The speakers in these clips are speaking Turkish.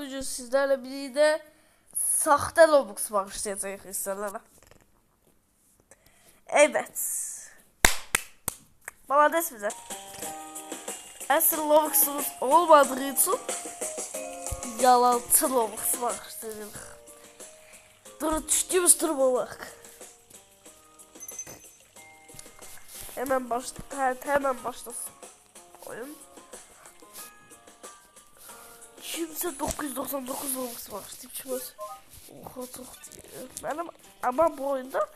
Bugün sizlerle birlikte sahte Robux bağışlayacağız insanlara. Evet. Bana des bize. Asıl Robux'umuz olmadığı için yalancı Robux bağışlayacağız. Dur düştüğümüz duruma bak. Hemen baş he- hemen başlasın oyun. Kimse 999 olması var. Tipçimiz. Çok diyor. Benim ama bu oyunda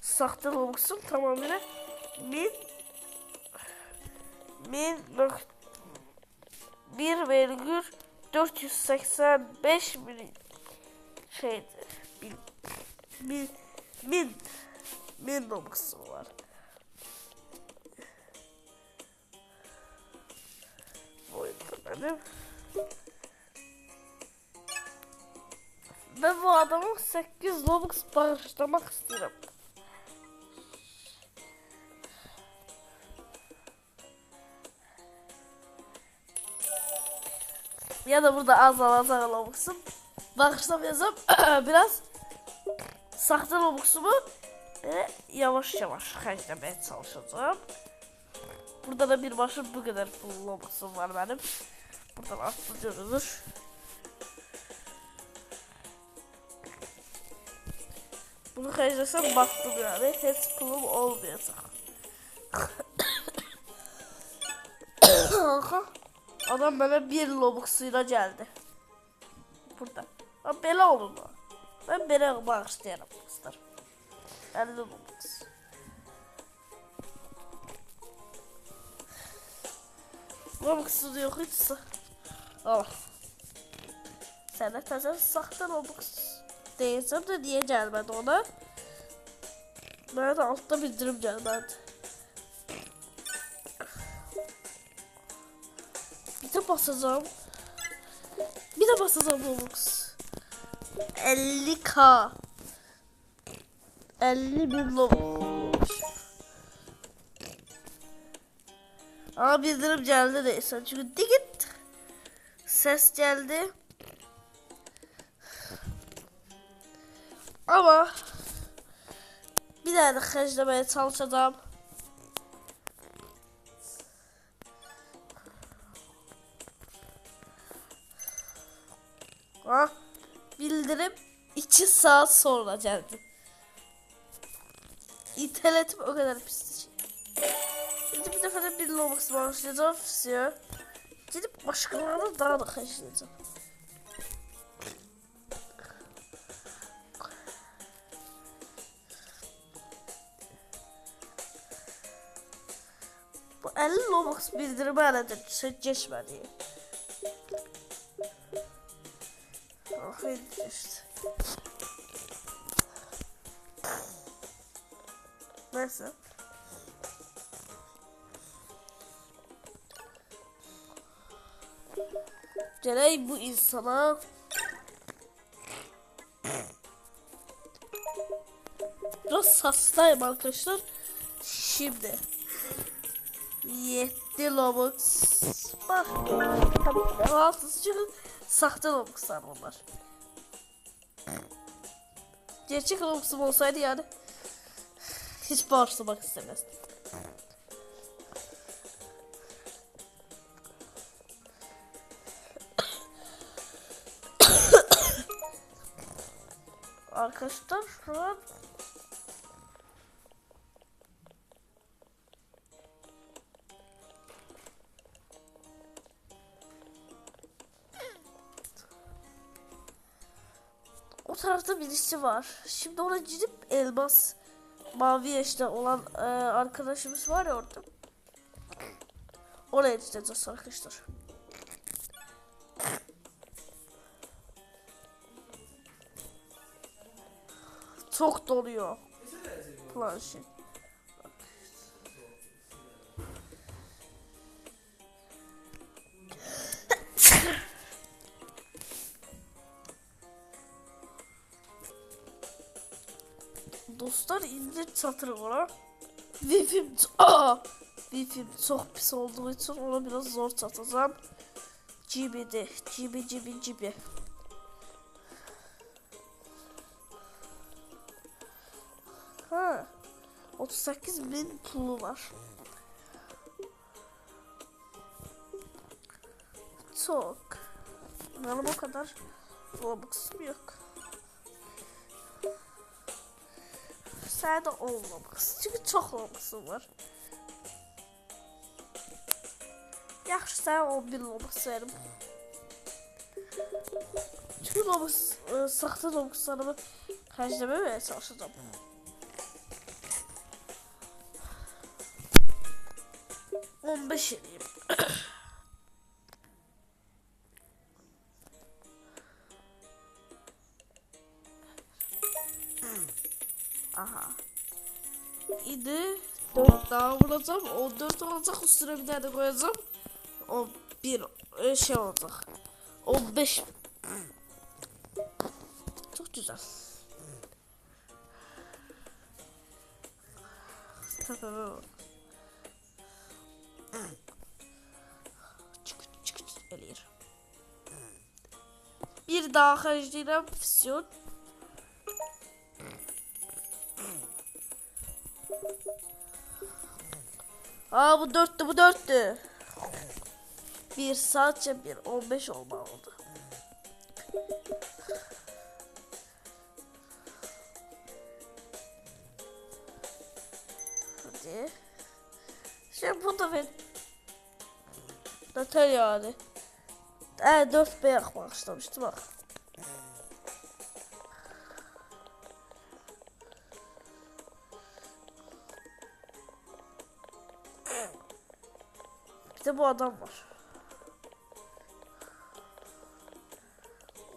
sahte Robux'um tamamıyla min min nok 1 virgül 485 milyon şeydi. Bin, min min min Robux'um var. Bu oyunda benim. Ben bu adamın 8 Robux bağışlamak istiyorum. Ya da burada azal azal Robux'um. Bağışlamayacağım. Biraz sahte Robux'umu e, yavaş yavaş harcamaya çalışacağım. Burada da bir başım bu kadar full Robux'um var benim. Buradan atlıyorum. Bunu harcasam baktım yani. Hiç pulum olmayacak. Adam bana bir lobuksuyla geldi. Burada. Ben böyle olur mu? Ben böyle bağışlayarım kızlar. 50 lobux. Lobux'u da yok hiç. Al. Sen de tazen sahte lobux değilsem de niye gelmedi ona? Da altta bildirim gelmedi. Bir de basacağım. Bir de basacağım Robux. 50k. 50 bin Robux. Aa bildirim geldi neyse. Çünkü digit. Ses geldi. Ama bir daha da harcamaya çalışacağım. Ha, bildirim 2 saat sonra geldi. İnternetim o kadar pis. Şimdi bir defa da bir Robux başlayacağım. Ya. Gidip başkalarına daha da harcayacağım. 50 Robux bildirimi aradı. Sen geçmedi. Aferin işte. Neyse. Geley bu insana Biraz hastayım arkadaşlar. Şimdi 7 Robux. Bak. Tabii çünkü sahte Robux'lar bunlar. Gerçek Robux'um olsaydı yani hiç bağışlamak istemezdim. Arkadaşlar şu an tarafta birisi var. Şimdi ona gidip elmas mavi yaşta olan e, arkadaşımız var ya orada. Oraya gideceğiz arkadaşlar. Çok doluyor. Planşı. Dostlar indir çatır ona. Wi-Fi'm! Wi-Fi'm çok pis olduğu için ona biraz zor çatacağım. Cibi'de. Cibi cibi cibi. Ha. 38 bin pulu var. Çok. Benim o kadar Robux'um yok. De 10 Robux. Çünkü çok Robux'um var. Yaxşı, sənə 11 Robux verim. Çünki Robux, e, saxta Robuxlarımı xərcləməməyə çalışacağam. On beş eləyim. Aha. İdi. 4 daha vuracağım. 14 olacak. Üstüne bir tane koyacağım. 11 e, şey olacak. 15. Çok güzel. Tamam. Çık çık çık eləyir. Bir daha xərcləyirəm füsyon. Aa bu dörttü bu dörttü. Bir sadece bir 15 olmalıdı. Hadi. Şimdi bu da ben. Yeter yani. Evet 4 B yapmak bak. De bu adam var.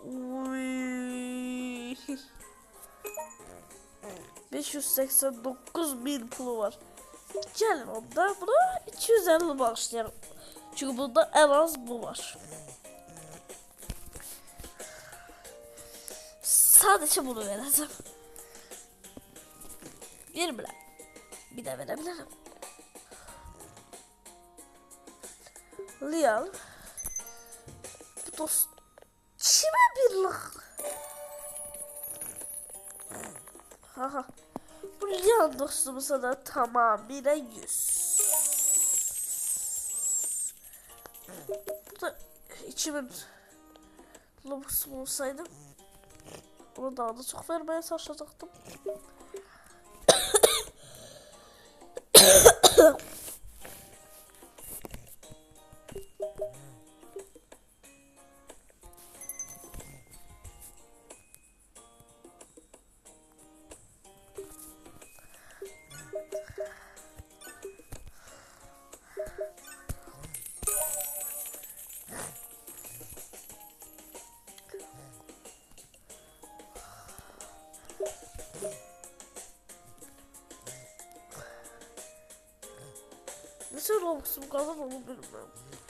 Uy. 589 bin pulu var. Gelin onda buna 250 bağışlayalım. Çünkü bunda en az bu var. Sadece bunu vereceğim. Bir bile. Bir de verebilirim. Lial. Bu dost kime birlik? Haha. Bu Lial dostumu sana tamamıyla yüz. Bu da içimin lobusum olsaydı ona daha da çok vermeye çalışacaktım. Nasıl Robux'um kalır onu bilmiyorum. Ben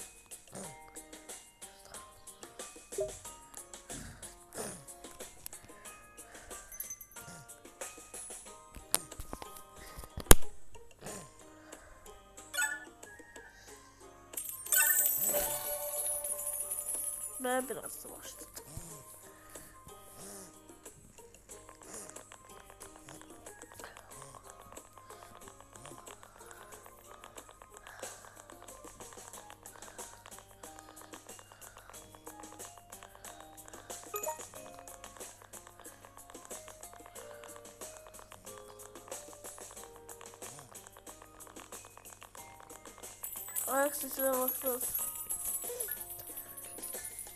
Ayak sesine baksanız.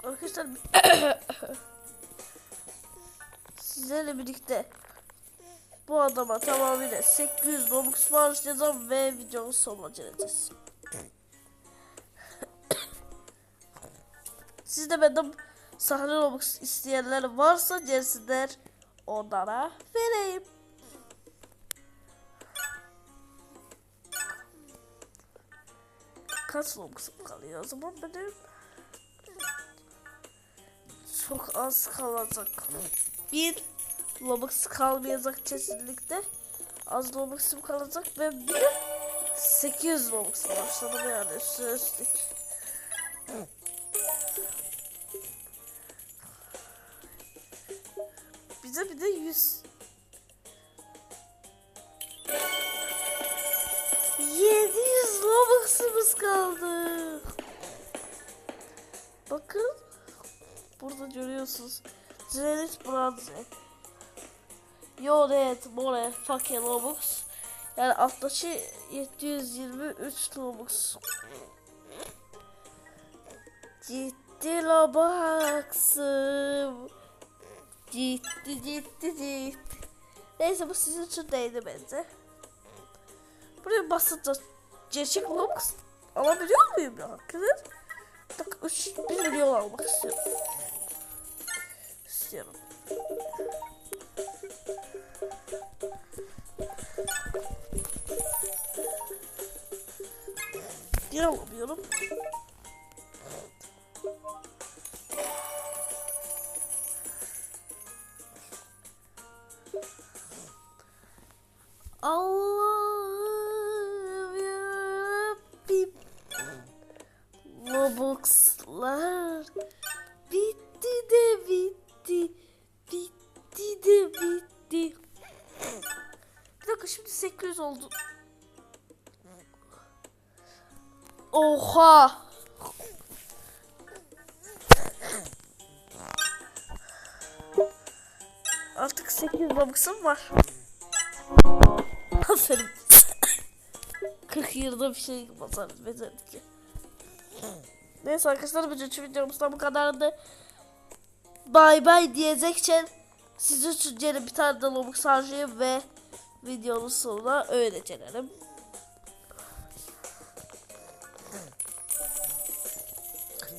Arkadaşlar sizlerle birlikte bu adama tamamıyla 800 Robux bağışlayacağım ve videonun sonuna geleceğiz. Siz de benden sahne Robux isteyenler varsa gelsinler onlara vereyim. kaslı kısım kalıyor. O zaman benim çok az kalacak. Bir Lobux kalmayacak kesinlikle. Az Lobux'um kalacak ve bir 800 Lobux'la başladım yani üstüne üstlük. Bize bir de 100 700 Robux Bakın. Burada görüyorsunuz. Zenit Bronze. Yonet More Fucking Robux. Yani alttaki 723 Robux. Ciddi Robux'ım. Ciddi ciddi ciddi. Neyse bu sizin için değdi bence. Buraya basınca gerçek Robux alabiliyor muyum ya? Kızım? Bak 3 1 milyon almak istiyorum. İstiyorum. Niye alamıyorum? Allah'ım 800 oldu. Oha. Artık 800 Robux'um var. Aferin. 40 yılda bir şey basarız becerdik ya. Neyse arkadaşlar bu üçüncü videomuzda bu kadardı. Bay bay diyecekçe sizi için bir tane de Robux harcayayım ve videonun sonuna öyle gelelim.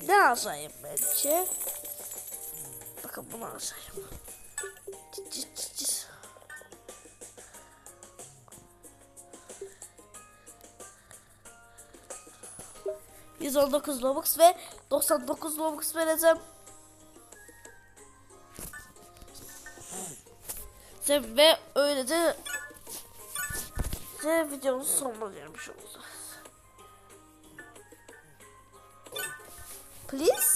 Ne harcayayım bence? Bakın bunu harcayayım. Cık cık cık cık. ...119 Robux ve 99 Robux vereceğim. Ve öylece... ...size videonun sonuna gelmiş olacağız. Please?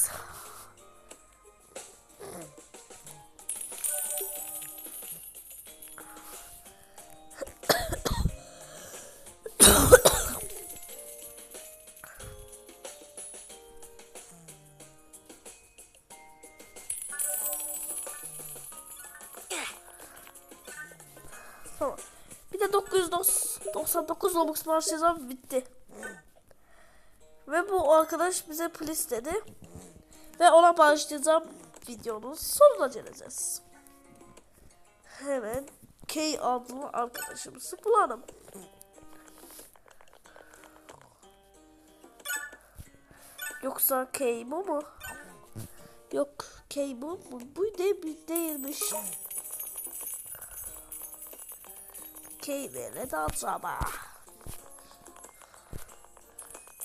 999 Robux başlayacağım bitti. Ve bu arkadaş bize please dedi. Ve ona başlayacağım videonun sonuna geleceğiz. Hemen K adlı arkadaşımızı bulalım. Yoksa K bu mu? Yok K bu mu? Bu ne bir değilmiş. K nerede acaba?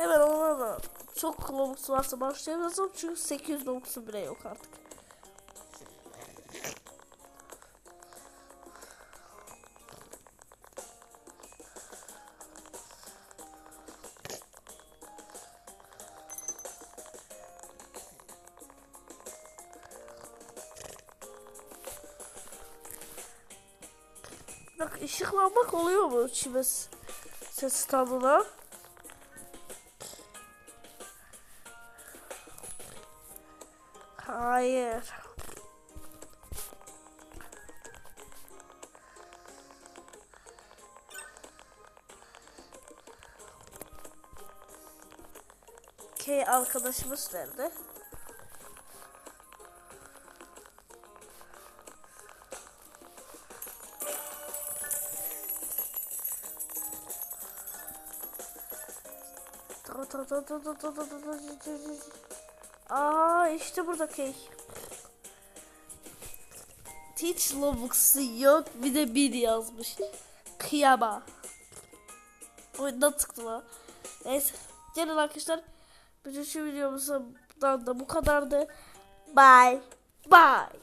Hemen ona da çok Robux varsa başlayalım çünkü 800 Robux'un bile yok artık. Bak ışıklanmak oluyor mu çimes ses standına? Hayır. Okey arkadaşımız nerede? Tamam tamam tamam tamam tamam tamam tamam Aa işte burada K. Hiç Robux'u yok bir de bir yazmış. Kıyama. Oyundan tıktım ha. Neyse. Gelin arkadaşlar. Bütün şu videomuzdan da bu kadardı. Bye. Bye.